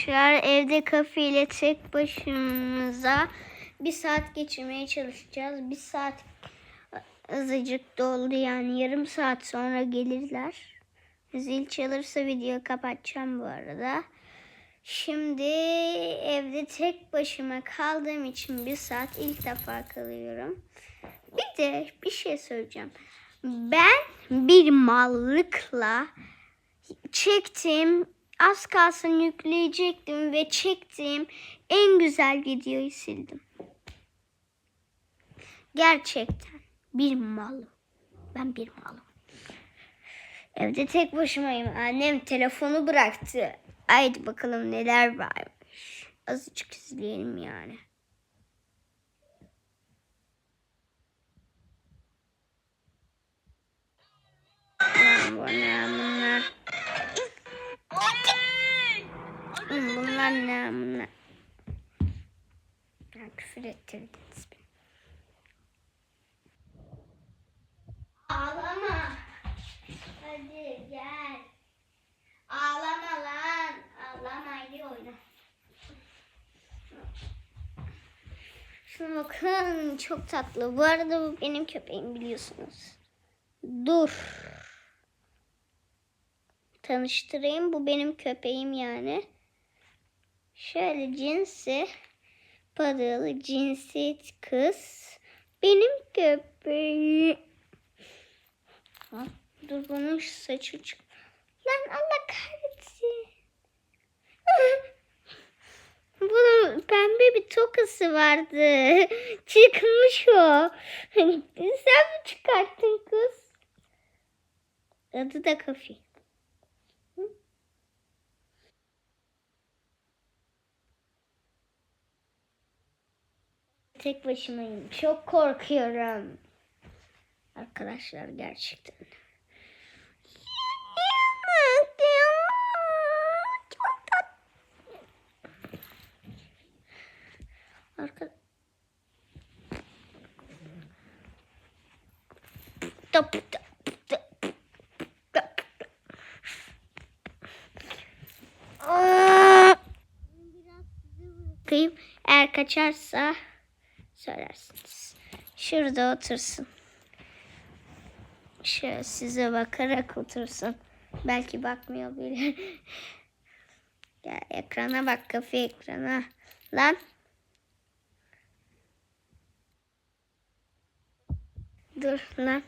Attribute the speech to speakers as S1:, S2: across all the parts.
S1: Arkadaşlar evde kafeyle tek başımıza bir saat geçirmeye çalışacağız. Bir saat azıcık doldu yani yarım saat sonra gelirler. Zil çalırsa videoyu kapatacağım bu arada. Şimdi evde tek başıma kaldığım için bir saat ilk defa kalıyorum. Bir de bir şey söyleyeceğim. Ben bir mallıkla çektim. Az kalsın yükleyecektim ve çektiğim en güzel videoyu sildim. Gerçekten bir malım. Ben bir malım. Evde tek başımayım. Annem telefonu bıraktı. Haydi bakalım neler varmış. Azıcık izleyelim yani. Bu ne bunlar? Bunlar ne bunlar? Ya, küfür ettirdiniz beni. Ağlama. Hadi gel. Ağlama lan. Ağlama hadi oyna. Şuna bakın çok tatlı. Bu arada bu benim köpeğim biliyorsunuz. Dur. Tanıştırayım. Bu benim köpeğim yani. Şöyle cinsi padalı cinsiyet kız. Benim köpeğim. Ha, dur bunun saçı çık. Lan Allah kahretsin. Bunun pembe bir tokası vardı. Çıkmış o. Sen mi çıkarttın kız? Adı da Kafi. Tek başımayım. Çok korkuyorum. Arkadaşlar gerçekten. Arka... Top, top. Eğer kaçarsa söylersiniz. Şurada otursun. Şöyle size bakarak otursun. Belki bakmıyor bile. Gel ekrana bak kafe ekrana. Lan. Dur lan.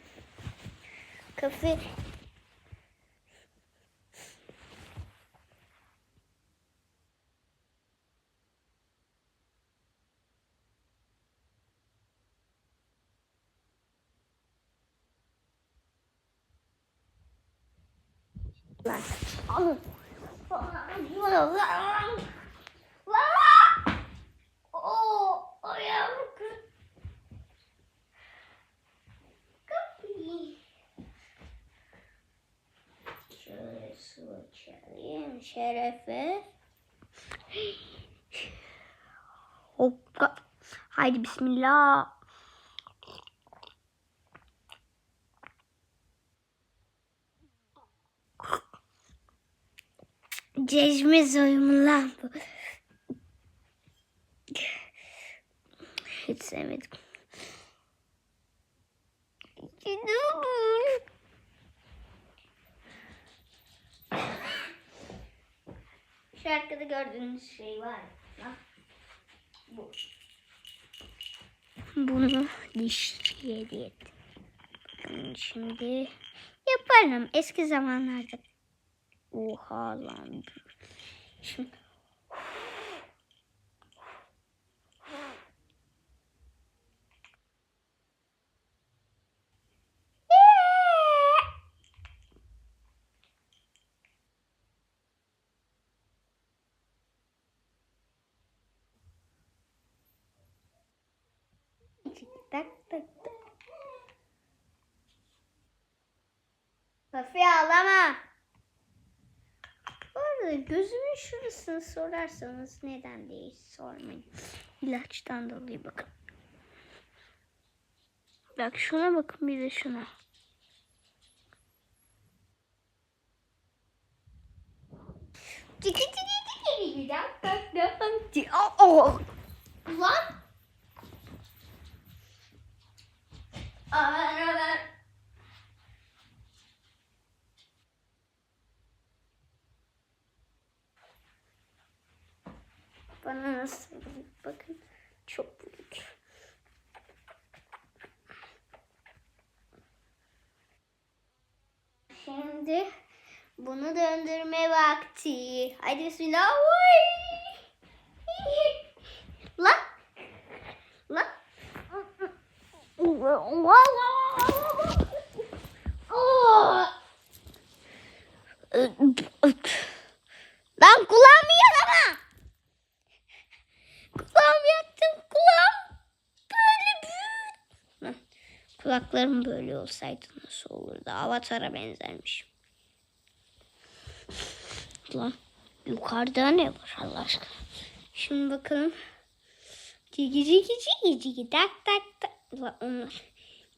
S1: Kafe. Lan. Alın. Oo, ayağım kır- Kapıyı. Şöyle su içelim şerefe. Hoppa. Haydi bismillah. Cezmi soyumu lan bu. Hiç sevmedim. Şu arkada gördüğünüz şey var. ya, Bu. Bunu ettim. Bakın Şimdi yaparım. Eski zamanlarda Oha lan. Şimdi tak. Kafe ağlama arada gözümün şurasını sorarsanız neden diye sormayın. İlaçtan dolayı bakın. Bak şuna bakın bir de şuna. Oh oh. Lan. Aralar. Bana nasıl büyük bakın. Çok büyük. Şimdi bunu döndürme vakti. Hadi bismillah. Lan. Lan. Oh! Lan kulağım yarama. Kulağım yaktım. Kulağım böyle büyük. Kulaklarım böyle olsaydı nasıl olurdu? Avatar'a benzermiş. Lan yukarıda ne var Allah aşkına? Şimdi bakalım. Ciki ciki ciki ciki tak tak tak. Lan onlar.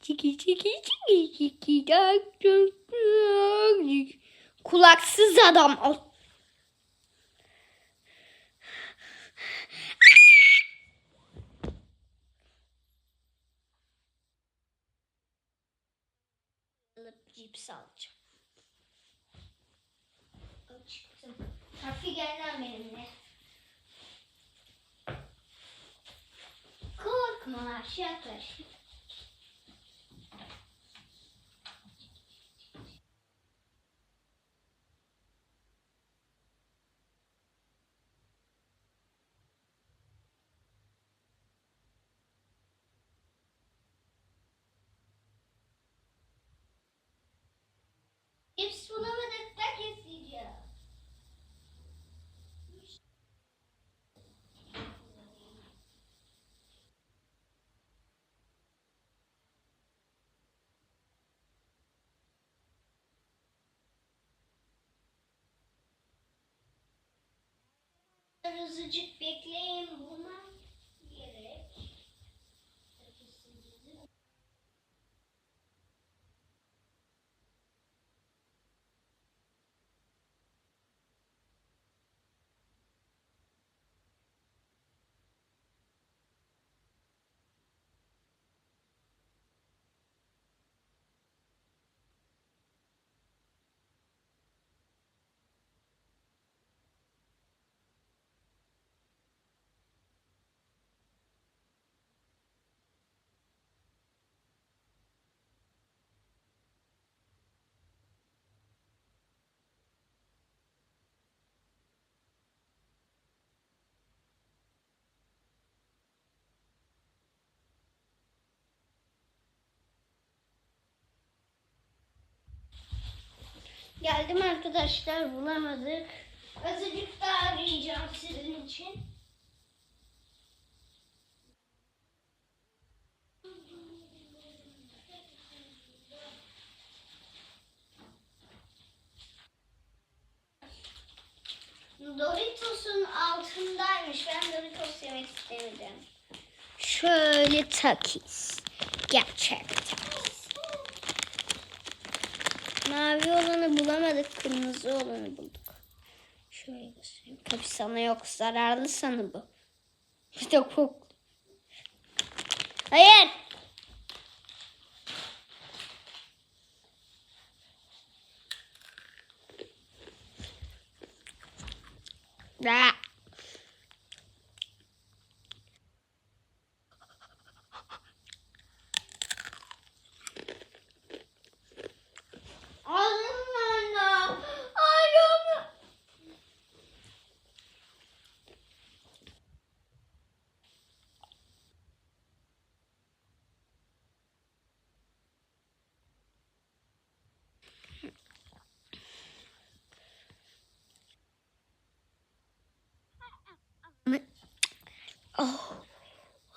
S1: Ciki ciki ciki ciki tak tak tak. Kulaksız adam. Al. Alıp cips alacağım. Çıktım. Lan benimle. Korkma yaklaş. Cips bulamadık da keseceğiz. Azıcık bekleyin Geldim arkadaşlar bulamadık. Azıcık daha arayacağım sizin için. Doritos'un altındaymış. Ben Doritos yemek istemedim. Şöyle takis. Gerçek takis. Mavi olanı bulamadık. Kırmızı olanı bulduk. Şöyle göstereyim. Tabii sana yok. Zararlı sana bu. Bir de kok. Hayır. Da.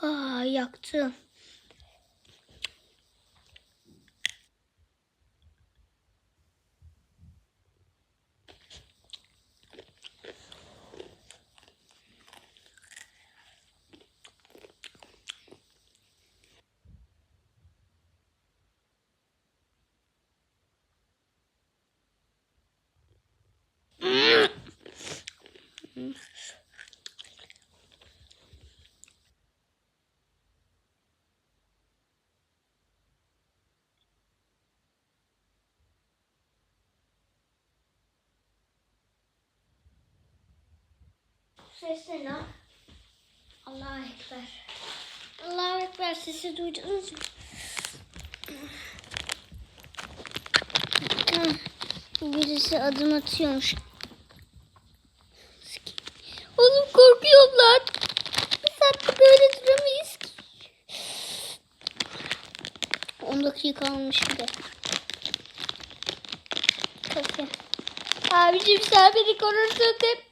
S1: Aa, yaktı. Ses ne lan? Allahu Ekber. Allahu Ekber sesi duydunuz mu? Birisi adım atıyormuş. Oğlum korkuyorum lan. Bir saat böyle duramayız ki. 10 dakika kalmış bir de. Kafe. Abicim sen beni korursun hep.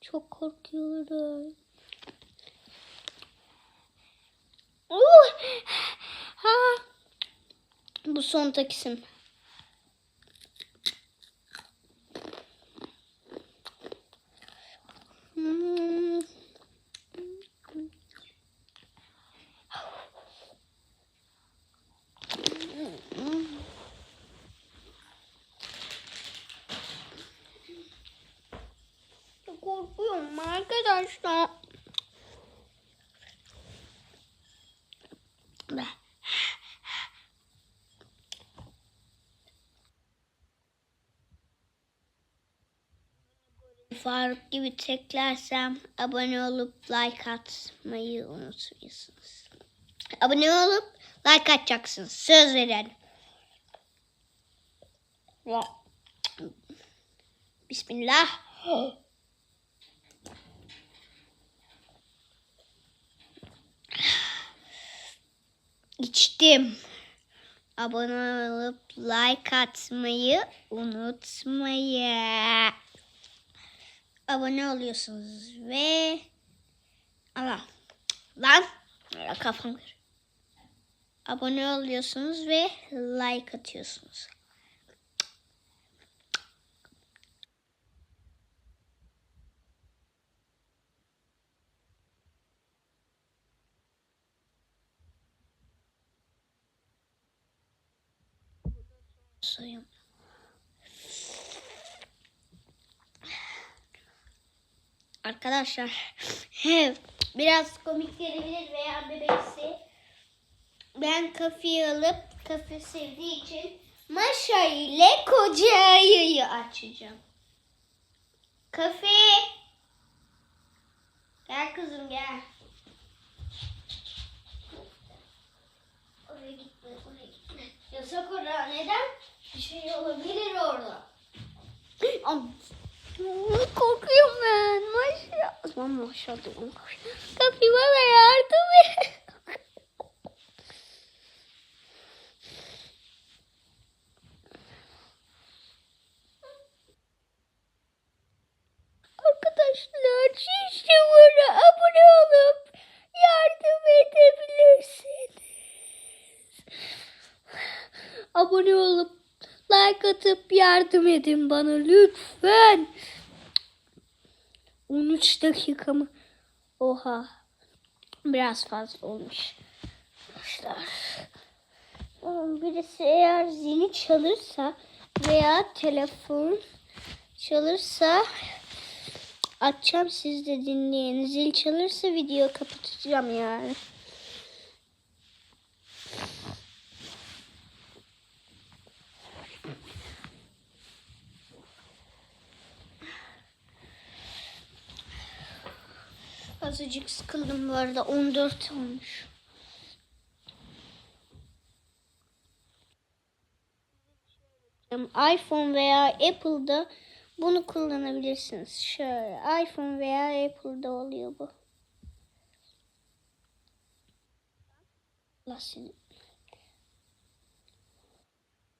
S1: Çok korkuyorum. Uh! Ha. Bu son takisim. Hmm. Çok Korkuyorum arkadaşlar. Faruk gibi teklersem abone olup like atmayı unutmuyorsunuz. Abone olup like atacaksınız. Söz verin. Ya. Bismillah. İçtim. Abone olup like atmayı unutmayın. Abone oluyorsunuz ve Allah lan kafam. Abone oluyorsunuz ve like atıyorsunuz. Suyum. Arkadaşlar biraz komik gelebilir veya bebeksi. Ben kafeyi alıp kafe sevdiği için Maşa ile koca ayıyı açacağım. Kafe. Gel kızım gel. Oraya gitme, oraya gitme. Yasak orada. Neden? Bir şey olabilir orada. Korkuyorum ben. Maşa. O zaman maşa diyorum. Kafi bana yardım et. Arkadaşlar siz de bana abone olup yardım edebilirsiniz. Abone olup like atıp yardım edin bana lütfen. 13 dakika mı? Oha. Biraz fazla olmuş. Arkadaşlar. Birisi eğer zili çalırsa veya telefon çalırsa açacağım siz de dinleyin. Zil çalırsa video kapatacağım yani. Azıcık sıkıldım bu arada. 14 olmuş. iPhone veya Apple'da bunu kullanabilirsiniz. Şöyle iPhone veya Apple'da oluyor bu. Allah.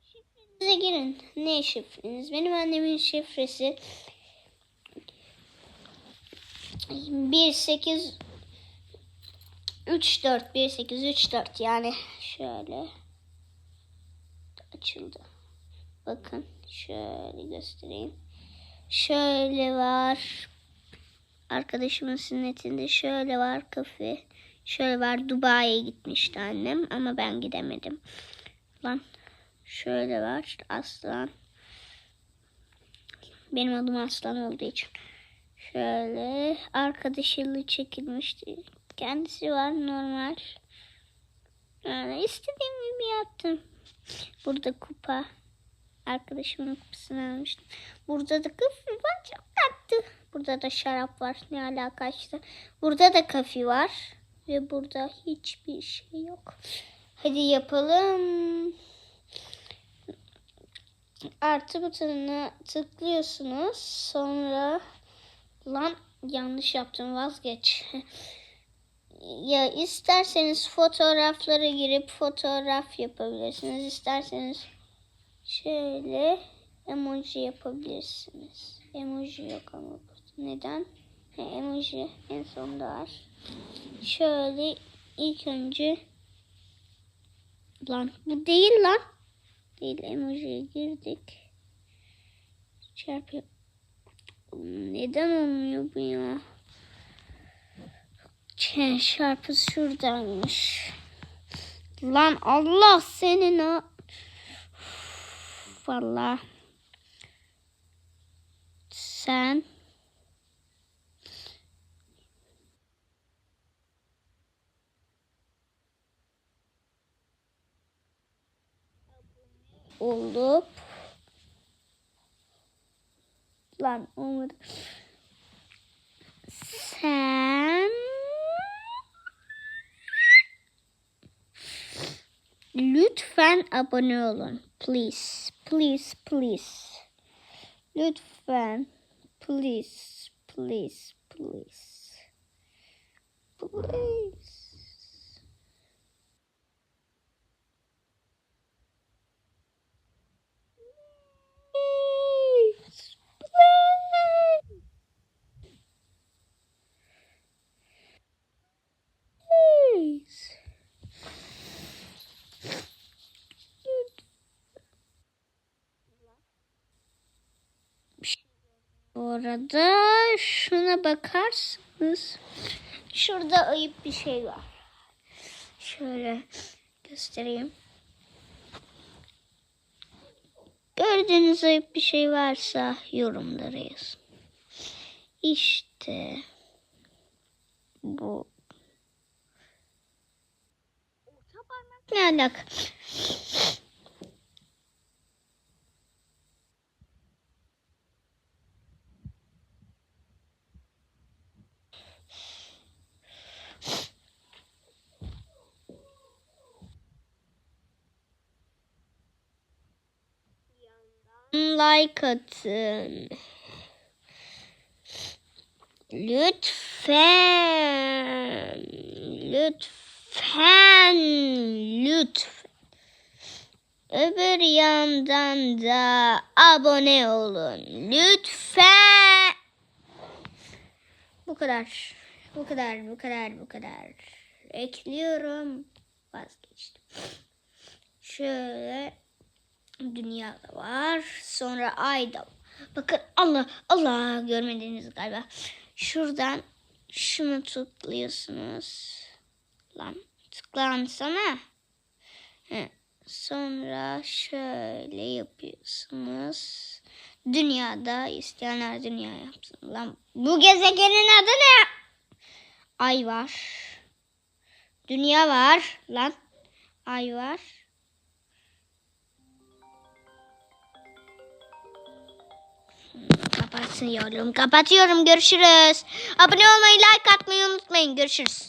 S1: Şifrenize girin. Ne şifreniz? Benim annemin şifresi 18 3 4 1 8 3 4 yani şöyle açıldı. Bakın şöyle göstereyim. Şöyle var. Arkadaşımın sünnetinde şöyle var kafe. Şöyle var Dubai'ye gitmişti annem ama ben gidemedim. Lan şöyle var aslan. Benim adım Aslan olduğu için. Şöyle arkadaşıyla çekilmişti. Kendisi var normal. Öyle istediğim gibi yaptım. Burada kupa. Arkadaşımın kupasını almıştım. Burada da kafi var. Çok tatlı. Burada da şarap var. Ne alaka işte. Burada da kafi var. Ve burada hiçbir şey yok. Hadi yapalım. Artı butonuna tıklıyorsunuz. Sonra lan yanlış yaptım vazgeç. ya isterseniz fotoğraflara girip fotoğraf yapabilirsiniz. İsterseniz şöyle emoji yapabilirsiniz. Emoji yok ama. Neden? He, emoji en sonda var. Şöyle ilk önce lan bu değil lan. Değil emojiye girdik. Çarpı neden olmuyor bu ya? Çarpı şuradaymış. Lan Allah senin o. Valla. Sen. olup lan olmadı. Sen lütfen abone olun. Please, please, please. Lütfen. Please, please. Please. Please. Please. Please. Bu şuna bakarsınız. Şurada ayıp bir şey var. Şöyle göstereyim. Gördüğünüz ayıp bir şey varsa yorumlara yazın. İşte bu. Ne alaka? like atın. Lütfen. Lütfen. Lütfen. Öbür yandan da abone olun. Lütfen. Bu kadar. Bu kadar, bu kadar, bu kadar. Ekliyorum. Vazgeçtim. Şöyle dünyada var. Sonra ayda. Bakın Allah Allah görmediniz galiba. Şuradan şunu tıklıyorsunuz. Lan tıklansana. He. Sonra şöyle yapıyorsunuz. Dünyada isteyenler dünya yapsın. Lan bu gezegenin adı ne? Ay var. Dünya var. Lan ay var. Kapatıyorum. Kapatıyorum. Görüşürüz. Abone olmayı, like atmayı unutmayın. Görüşürüz.